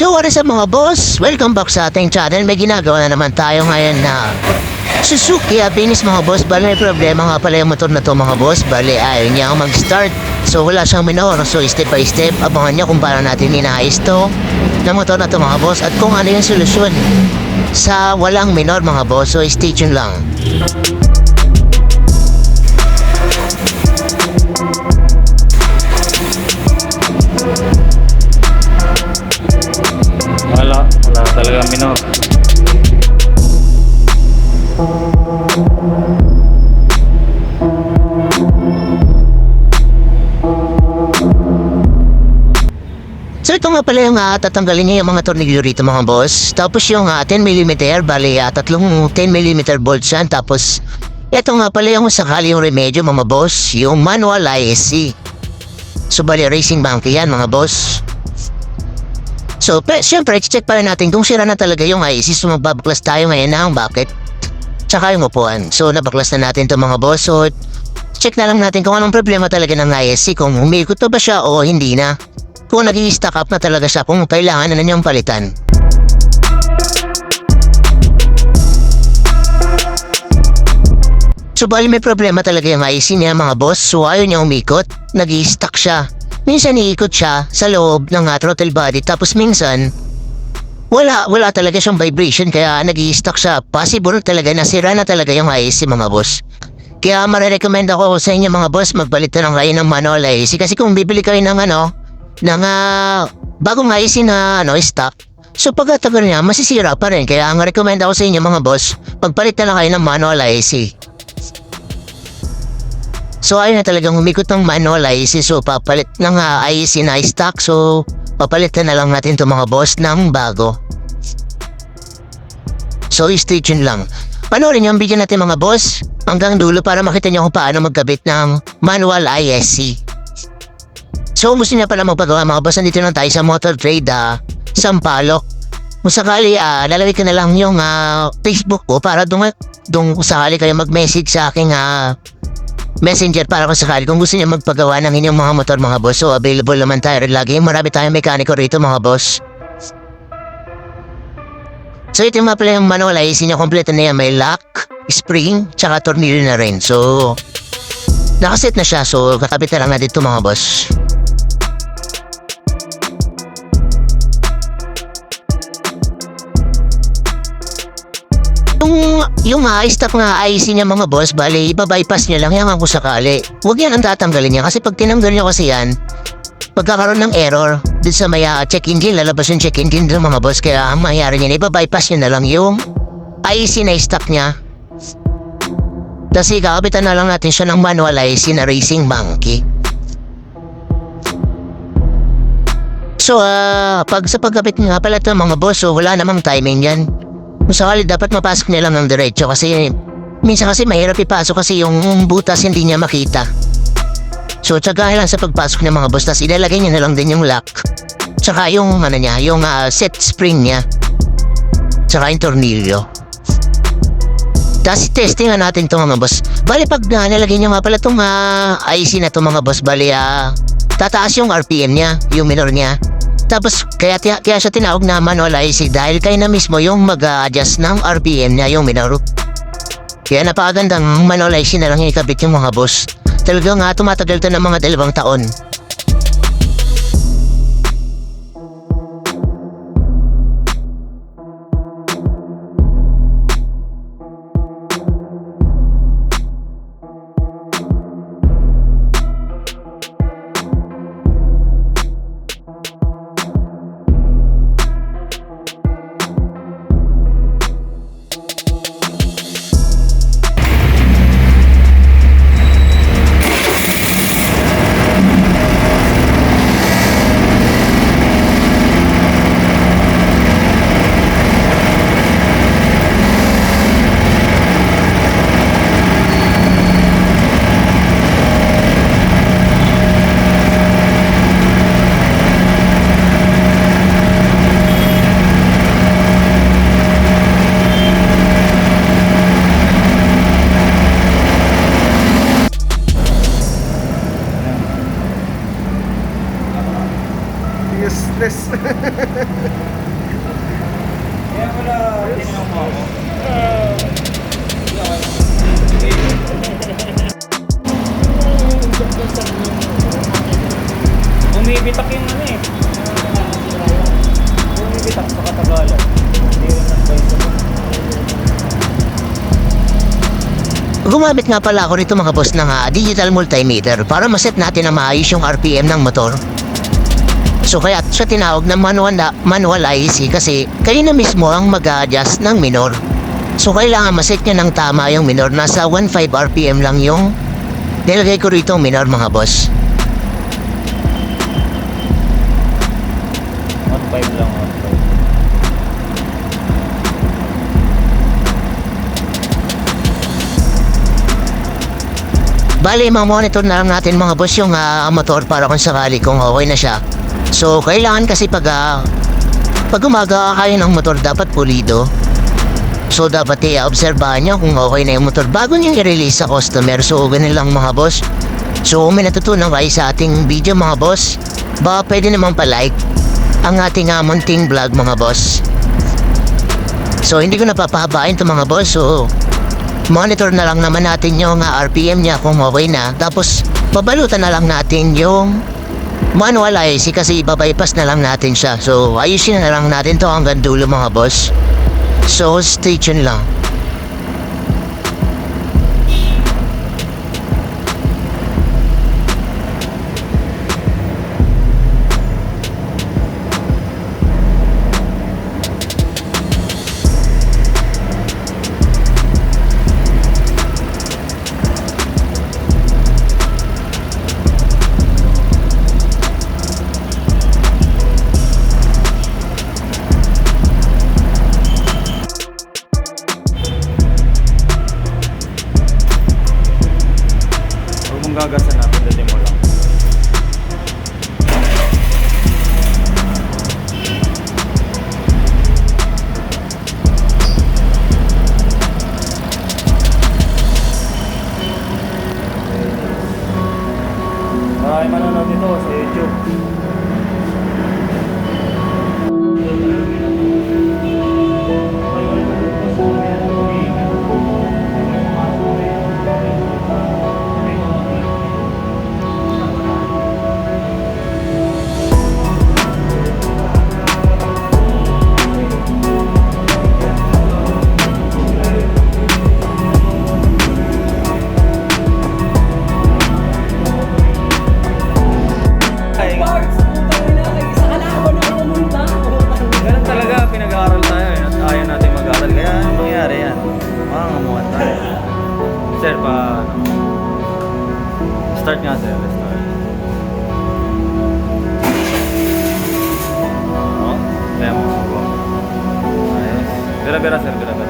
So what is up mga boss? Welcome back sa ating channel. May ginagawa na naman tayo ngayon na Suzuki Abinis mga boss. Bale may problema nga pala yung motor na to mga boss. Bale ayaw niya mag-start. So wala siyang minor. So step by step, abangan niyo kung paano natin inaayos to na motor na to mga boss at kung ano yung solusyon sa walang minor mga boss. So stay tuned lang. Talaga minor. So ito nga pala yung uh, tatanggalin niya yung mga tornilyo rito mga boss. Tapos yung uh, 10mm, bali uh, tatlong 10mm bolts yan. Tapos ito nga pala yung sakali yung remedyo mga boss, yung manual ISC. So bali racing monkey yan mga boss. So pe, syempre check pa rin natin kung sira na talaga yung ISC. So magbabaklas tayo ngayon ng bakit. Tsaka yung upuan. So nabaklas na natin to mga boss. So check na lang natin kung anong problema talaga ng ISC. Kung umikot pa ba siya o hindi na kung nag stack up na talaga siya kung kailangan na niyang palitan. So bali may problema talaga yung IC niya mga boss so ayaw niya umikot, nag stuck siya. Minsan iikot siya sa loob ng uh, throttle body tapos minsan wala, wala talaga siyang vibration kaya nag stuck siya. Possible talaga na sira na talaga yung IC mga boss. Kaya marerecommend ako sa inyo mga boss magpalit na lang kayo ng manual IC kasi kung bibili kayo ng ano, ng uh, bagong IC na ano, stock. So pagkatagal niya, masisira pa rin. Kaya ang recommend ako sa inyo mga boss, pagpalit na lang kayo ng manual IC. So ayun na talagang humikot ng manual IC. So papalit ng uh, IC na stock. So papalitan na lang natin to mga boss ng bago. So stay tuned lang. Panoorin niyo ang video natin mga boss hanggang dulo para makita niyo kung paano magkabit ng manual ISC. So, gusto niya pala magpagawa mga boss. Nandito lang tayo sa Motor Trade, ah, Sampaloc. Kung sakali, ah, lalagay ko na lang yung ah, Facebook ko para dung, dung sakali kayo mag-message sa aking ah, messenger para kung sakali kung gusto niya magpagawa ng inyong mga motor mga boss. So, available naman tayo rin lagi. Marami tayong mekaniko rito mga boss. So, ito yung mga pala yung manual ay sinya kompleto na yan. May lock, spring, tsaka tornilyo na rin. So, nakaset na siya. So, kakabit na lang natin ito mga boss. Yung, yung uh, stock nga IC niya mga boss, bali, ipabypass niya lang yan kung sakali. Huwag yan ang tatanggalin niya kasi pag tinanggal niya kasi yan, pagkakaroon ng error dun sa may uh, check engine, lalabas yung check engine ng mga boss. Kaya ang mangyari niya, ipabypass niya na lang yung IC na stock niya. Tapos ikakapitan na lang natin siya ng manual IC na Racing Monkey. So, ah, pag sa pagkapit nga pala ito mga boss, so wala namang timing yan. Kung sakali dapat mapasok niya lang ng diretso kasi minsan kasi mahirap ipasok kasi yung butas hindi niya makita. So tsagahin lang sa pagpasok ng mga boss ilalagay niya na lang din yung lock. Tsaka yung ano niya, yung ah, set spring niya. Tsaka yung tornilyo. Tapos testing nga natin itong mga boss. Bali pag uh, nalagay niyo nga pala itong uh, IC na itong mga boss, bali ah, tataas yung RPM niya, yung minor niya. Tapos kaya, kaya siya tinawag na manual IC dahil kayo na mismo yung mag-adjust ng RPM niya yung minor. Kaya napakagandang manual IC na lang ikabit yung mga boss. Talagang nga tumatagal to ng mga dalawang taon. tinanong mo ako. Bumibitak yung ano eh. Bumibitak sa katagalan. Gumamit nga pala ako nito mga boss ng uh, digital multimeter para maset natin na maayos yung RPM ng motor. So kaya siya tinawag na manual, na, manual IC kasi kayo na mismo ang mag adjust ng minor. So kailangan maset niya ng tama yung minor. Nasa 1.5 RPM lang yung nilagay ko rito minor mga boss. 1.5 lang, 1.5. Bali, monitor na lang natin mga boss yung ah, motor para kung sakali kung okay na siya. So, kailangan kasi pag, ah, pag umaga kayo ng motor, dapat pulido. So, dapat i-obserbahan nyo kung okay na yung motor bago nyo i-release sa customer. So, ganun lang mga boss. So, kung may natutunan kayo sa ating video mga boss, baka pwede naman pa-like ang ating uh, munting vlog mga boss. So, hindi ko napapahabain to mga boss. So, monitor na lang naman natin yung uh, RPM niya kung okay na. Tapos, babalutan na lang natin yung manual IC kasi ibabypass na lang natin siya. So, ayusin na lang natin to hanggang dulo mga boss. So, stay tuned lang. 到时就 Oh, kaya mo.